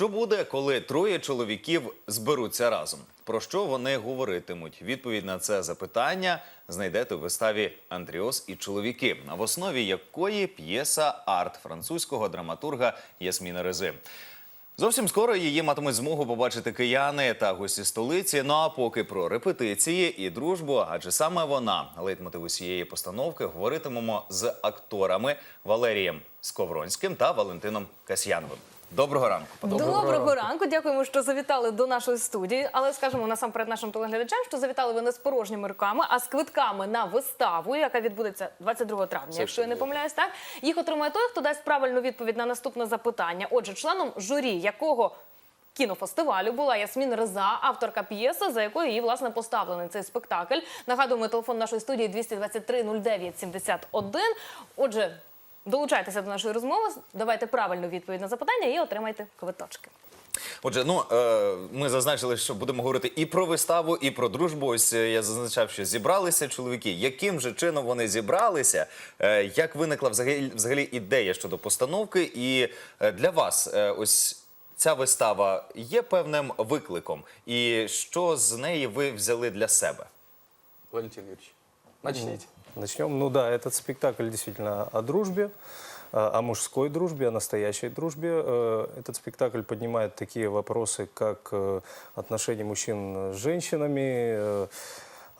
Що буде, коли троє чоловіків зберуться разом? Про що вони говоритимуть? Відповідь на це запитання знайдете у виставі Андріос і чоловіки, в основі якої п'єса арт французького драматурга Ясміна Рези. Зовсім скоро її матимуть змогу побачити кияни та гості столиці. Ну а поки про репетиції і дружбу, адже саме вона лейтмотив усієї постановки говоритимемо з акторами Валерієм Сковронським та Валентином Касьяновим. Доброго ранку. панове. Доброго, ранку. Дякуємо, що завітали до нашої студії. Але скажемо насамперед нашим телеглядачам, що завітали ви не з порожніми руками, а з квитками на виставу, яка відбудеться 22 травня. Якщо я не помиляюсь, так їх отримає той, хто дасть правильну відповідь на наступне запитання. Отже, членом журі, якого Кінофестивалю була Ясмін Реза, авторка п'єси, за якою її власне поставлений цей спектакль. Нагадуємо, телефон нашої студії 223 09 71. Отже, долучайтеся до нашої розмови, давайте правильну відповідь на запитання і отримайте квиточки. Отже, ну е, ми зазначили, що будемо говорити і про виставу, і про дружбу. Ось е, я зазначав, що зібралися чоловіки. Яким же чином вони зібралися? Е, як виникла взагалі, взагалі ідея щодо постановки? І е, для вас е, ось ця вистава є певним викликом, і що з неї ви взяли для себе? Валентин Юрьевич, начните. Начнем. Ну да, этот спектакль действительно о дружбе, а, о мужской дружбе, о настоящей дружбе. Э, Этот спектакль поднимает такие вопросы, как э, отношения мужчин с женщинами,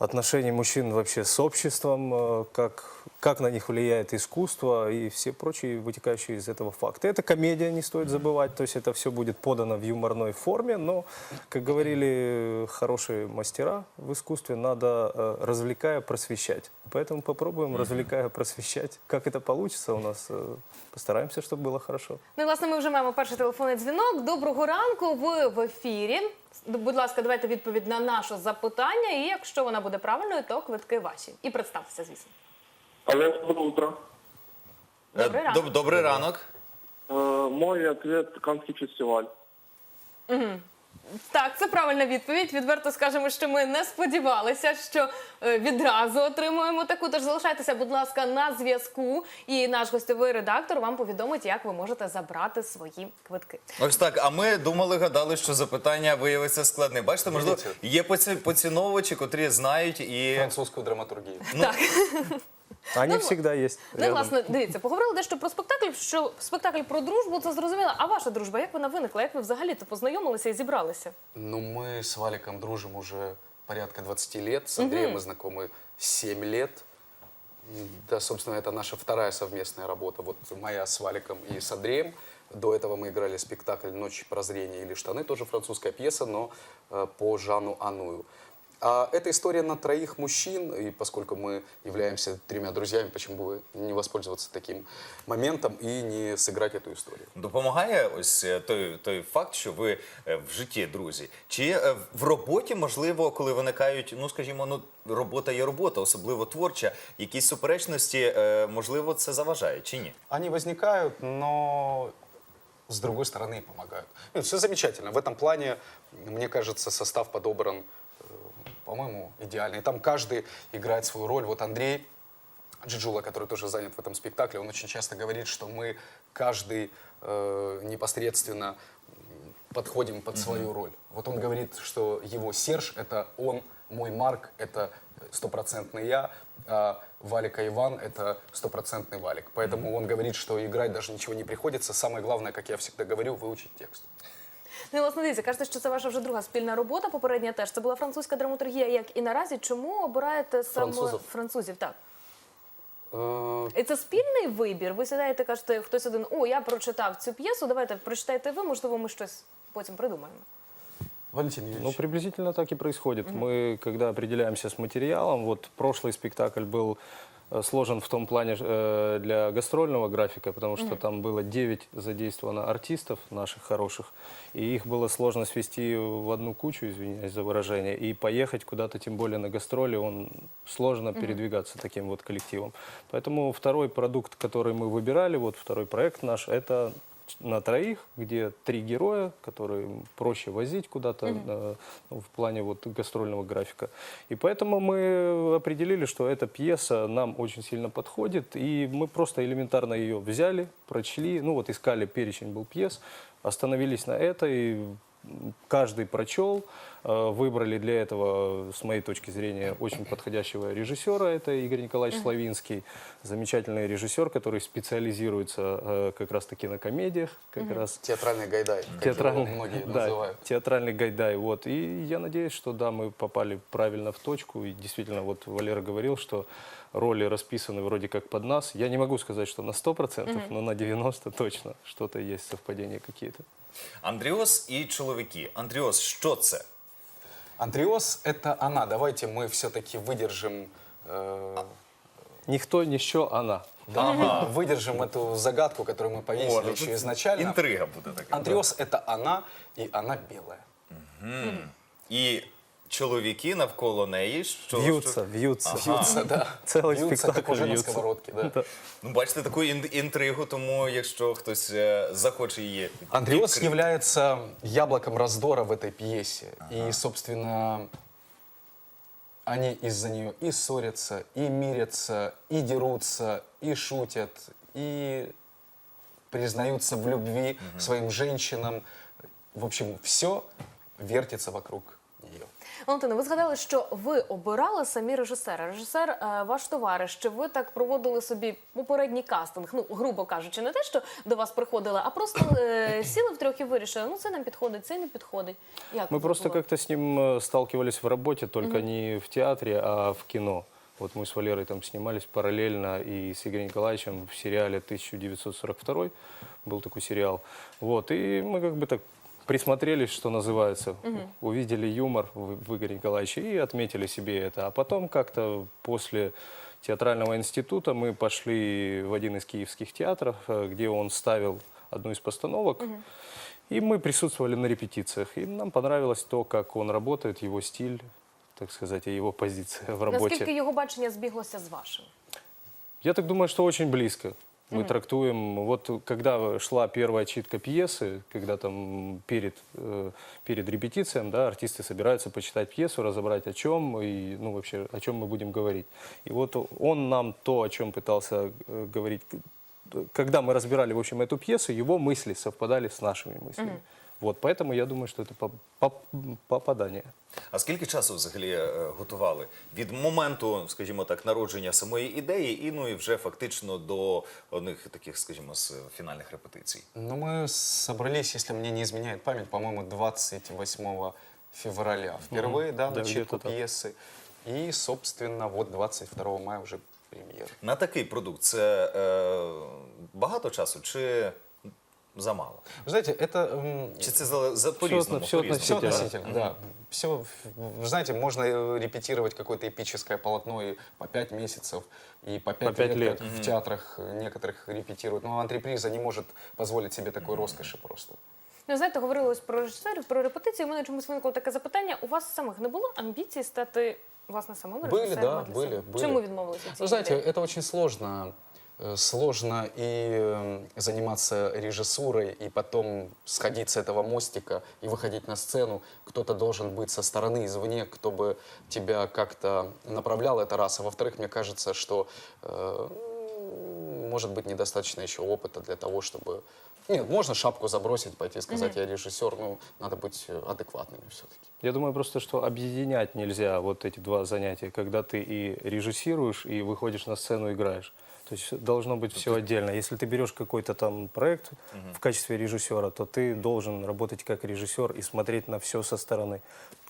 э, отношения мужчин вообще с обществом, э, как, как на них влияет искусство и все прочие вытекающие из этого факты. Это комедия, не стоит забывать, то есть это все будет подано в юморной форме, но, как говорили хорошие мастера в искусстве, надо, э, развлекая, просвещать. Поэтому попробуем, развлекая, просвещать. Как это получится у нас, э, постараемся, чтобы было хорошо. Ну, і, власне, ми вже маємо перший телефонний дзвінок. Доброго ранку. Ви в ефірі. Будь ласка, давайте відповідь на наше запитання. І якщо вона буде правильною, то квитки ваші. І представтеся, звісно. Алло, доброе утро. Е, Добрий ранок. доб- Добрий ранок. Э, мой ответ – Канский фестиваль. Так, це правильна відповідь. Відверто скажемо, що ми не сподівалися, що е, відразу отримуємо таку. Тож залишайтеся, будь ласка, на зв'язку. І наш гостьовий редактор вам повідомить, як ви можете забрати свої квитки. Ось так. А ми думали, гадали, що запитання виявиться складне. Бачите, можливо, є поці- поціновувачі, котрі знають і Французскую драматургию. Так. Они всегда есть. Ну, і, рядом. власне, дивіться, поговорили дещо про спектакль. Що спектакль про дружбу, це зрозуміло. А ваша дружба, як вона виникла? Як ви взагалі то познайомилися і зібралися? Ну, мы с Валиком дружим уже порядка 20 лет. С Андреем мы знакомы 7 лет. М, Да, собственно, это наша вторая совместная работа. Вот моя с Валиком и с Андреем. До этого мы играли спектакль «Ночь прозрения» или «Штаны», тоже французская пьеса, но э, по Жану Аную. А это история на троих мужчин, и поскольку мы являемся тремя друзьями, почему бы не воспользоваться таким моментом и не сыграть эту историю? Допомагає ось е, той, той факт, що ви е, в житті друзі. Чи е, в роботі, можливо, коли виникають, ну скажімо, ну робота є робота, особливо творча, якісь суперечності, е, можливо, це заважає чи ні? Они возникают, но с другой стороны и помогают. все замечательно. В этом плане, мне кажется, состав подобран, э, по-моему, идеальный. И там каждый играет свою роль. Вот Андрей Джиджула, который тоже занят в этом спектакле, он очень часто говорит, что мы каждый э, непосредственно подходим под свою роль. Вот он говорит, что его Серж — это он, мой Марк — это стопроцентный я, а Валика Иван — это стопроцентный Валик. Поэтому он говорит, что играть даже ничего не приходится. Самое главное, как я всегда говорю, выучить текст. Ну, і, власне, дивіться, кажете, що це ваша вже друга спільна робота. Попередня теж це була французька драматургія. Як і наразі, чому обираєте саме Французів. французів? Так. Э, І це спільний вибір. Ви сідаєте, кажете, хтось один, о, я прочитав цю п'єсу, давайте прочитайте ви, можливо, ми щось потім придумаємо. Валентин Юрьевич. Ну, приблизительно так и происходит. Мы, когда определяемся с материалом, вот прошлый спектакль был э, сложен в том плане э, для гастрольного графика, потому что там было 9 задействовано артистов наших хороших, и их было сложно свести в одну кучу, извиняюсь за выражение, и поехать куда-то, тем более на гастроли, он сложно передвигаться таким вот коллективом. Поэтому второй продукт, который мы выбирали, вот второй проект наш, это на троих, где три героя, которые проще возить куда-то э, ну, в плане вот гастрольного графика. И поэтому мы определили, что эта пьеса нам очень сильно подходит, и мы просто элементарно ее взяли, прочли, ну вот искали перечень был пьес, остановились на этой, каждый прочел, э, выбрали для этого, с моей точки зрения, очень подходящего режиссера, это Игорь Николаевич Славинский, замечательный режиссер, который специализируется э, как раз-таки на комедиях, как раз Театральный гайдай, как театральный, его многие да, называют. театральный гайдай. Вот. И я надеюсь, что да, мы попали правильно в точку. И действительно, вот Валера говорил, что роли расписаны вроде как под нас. Я не могу сказать, что на 100%, но на 90% точно что-то есть, совпадения какие-то. Андріос і чоловіки. Андріос, що це? Андреос – это она. Давайте мы все-таки выдержим, э, Никто, нищо, она. да, выдержим эту загадку, которую мы повесили О, ну еще тут изначально. Інтрига буде така. Андреос – это она, и она белая. І чоловіки навколо неї, що Вьются, що- вьются. Вьются, да. Целый Вьются, как спектакль уже на вьются. сковородке, да. Да. Ну, бачите таку ін- інтригу, тому якщо хтось е, захоче її Андреос відкрити- является яблоком раздора в этой пьесе. И, собственно, они из-за нее и ссорятся, и мирятся, и дерутся, и шутят, и признаются в любви своим женщинам. В общем, все вертится вокруг нее. Валентина, ви згадали, що ви обирали самі режисера. Режисер е, ваш товариш. Чи ви так проводили собі попередній кастинг? Ну, грубо кажучи, не те, що до вас приходили, а просто е, сіли втрьох і вирішили, ну це нам підходить, це не підходить. Як Мы це просто було? как-то с ним э, сталкивались в работе, только не в театре, а в кино. Вот мы с Валерой там снимались параллельно и с Игорем Николаевичем в сериале 1942 был такой сериал. Вот, и мы как бы так присмотрелись, что называется, увидели юмор в, в Игоре Николаевиче и отметили себе это. А потом как-то после театрального института мы пошли в один из киевских театров, э, где он ставил одну из постановок. И мы присутствовали на репетициях. И нам понравилось то, как он работает, его стиль, так сказать, и его позиция в работе. Наскільки його бачення збіглося з вашим? Я так думаю, что очень близко. Мы трактуем, вот когда шла первая читка пьесы, когда там перед, э, перед репетицией, да, артисты собираются почитать пьесу, разобрать о чем и, ну, вообще, о чем мы будем говорить. И вот он нам то, о чем пытался э, говорить, к- когда мы разбирали, в общем, эту пьесу, его мысли совпадали с нашими мыслями. Вот, поэтому я думаю, что это по- по- попадание. А скільки часу взагалі е, готували? Від моменту, скажімо так, народження самої ідеї і ну і вже фактично до одних таких, скажімо, з фінальних репетицій. Ну, мы собрались, если мне не изменяет память, по-моему, 28 февраля впервые, да, Да, на читку где-то так. пьесы. И, собственно, вот 22 мая уже премьера. На такий продукт це е, багато часу чи замало? Вы знаете, это... м, Чи це за, за по-різному? все по-різному? Все Относительно. относительно, да. Все, вы знаете, можно э, репетировать какое-то эпическое полотно и по пять месяцев, и по пять, пять лет, лет. как в театрах э, некоторых репетируют. Но антреприза не может позволить себе такой роскоши просто. Ну, знаєте, говорили ось про режисерів, про репетиції. У мене чомусь виникло таке запитання. У вас самих не було амбіцій стати власне самим Были, режисером? да, для были, себе? были. Чому відмовилися від Вы цієї знаете, ідеї? это очень сложно. Э, Сложно и э, заниматься режиссурой, и потом сходить с этого мостика и выходить на сцену. Кто-то должен быть со стороны, извне, кто бы тебя как-то направлял, это раз. А во-вторых, мне кажется, что э, м, может быть недостаточно еще опыта для того, чтобы... Нет, можно шапку забросить, пойти и сказать, я режиссер, но надо быть э, адекватными все-таки. Я думаю просто, что объединять нельзя вот эти два занятия, когда ты и режиссируешь, и выходишь на сцену и играешь. То есть должно быть все отдельно. Если ты берешь какой-то там проект в качестве режиссера, то ты должен работать как режиссер и смотреть на все со стороны.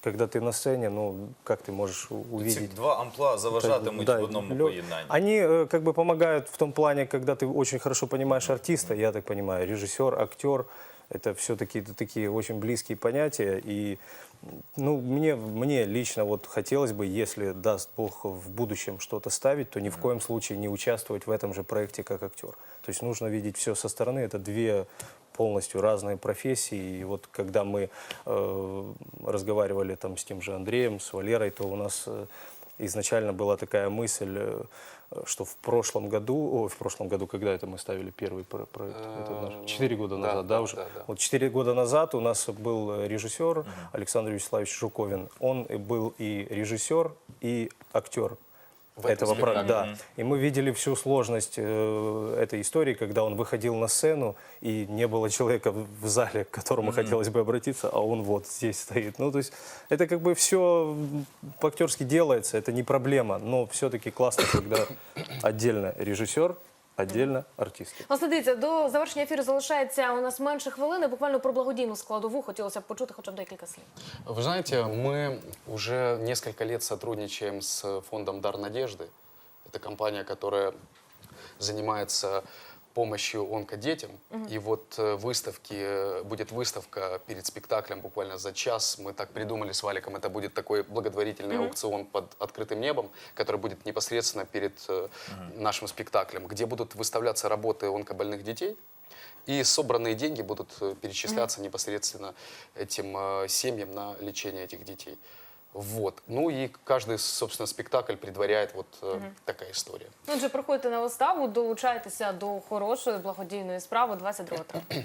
Когда ты на сцене, ну, как ты можешь у- Ці увидеть? два амплуа заважатимуть Да, в одному лё- поєднанні. Они э, как бы помогают в том плане, когда ты очень хорошо понимаешь артиста, я так понимаю, режиссер, актер, это все-таки такие очень близкие понятия. И ну, мне, мне лично вот хотелось бы, если даст Бог в будущем что-то ставить, то ни в коем случае не участвовать в этом же проекте как актер. То есть нужно видеть все со стороны. Это две полностью разные профессии. И вот когда мы э, разговаривали там с тем же Андреем, с Валерой, то у нас э, изначально была такая мысль, э, что в прошлом году, ой, в прошлом году, когда это мы ставили первый про- проект, это наш- четыре года да, назад, да, да, уже? да, да. Вот четыре года назад у нас был э, режиссер Александр Вячеславович Жуковин. Он и был и режиссер, и актер В этом этого проекта. спектакле. Да. И мы видели всю сложность э, этой истории, когда он выходил на сцену, и не было человека в в зале, к которому хотелось бы обратиться, а он вот здесь стоит. Ну, то есть это как бы все по-актерски делается, это не проблема, но все-таки классно, когда отдельно режиссер, отдельно артисты. Власне, дивіться, до завершення ефіру залишається у нас менше хвилини. Буквально про благодійну складову хотілося б почути хоча б декілька слів. Вы знаете, мы уже несколько лет сотрудничаем с фондом «Дар надежды». Это компания, которая занимается Помощью онкодетям. И вот э, выставки, э, будет выставка перед спектаклем буквально за час. Мы так придумали с Валиком, это будет такой благотворительный аукцион под открытым небом, который будет непосредственно перед э, нашим спектаклем, где будут выставляться работы онкобольных детей. И собранные деньги будут перечисляться непосредственно этим э, семьям на лечение этих детей. Вот. Ну и каждый, собственно, спектакль предваряет вот э, такая история. Отже, приходьте на виставу, долучайтеся до хорошої благодійної справи 22 травня.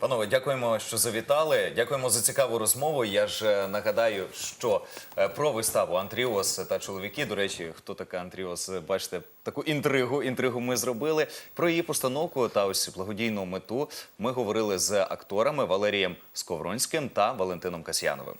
Панове, дякуємо, що завітали. Дякуємо за цікаву розмову. Я ж е, нагадаю, що е, про виставу Антріос та чоловіки. До речі, хто така Антріос? е, Бачите, таку інтригу. Інтригу ми зробили. Про її постановку та ось благодійну мету ми говорили з акторами Валерієм Сковронським та Валентином Касьяновим.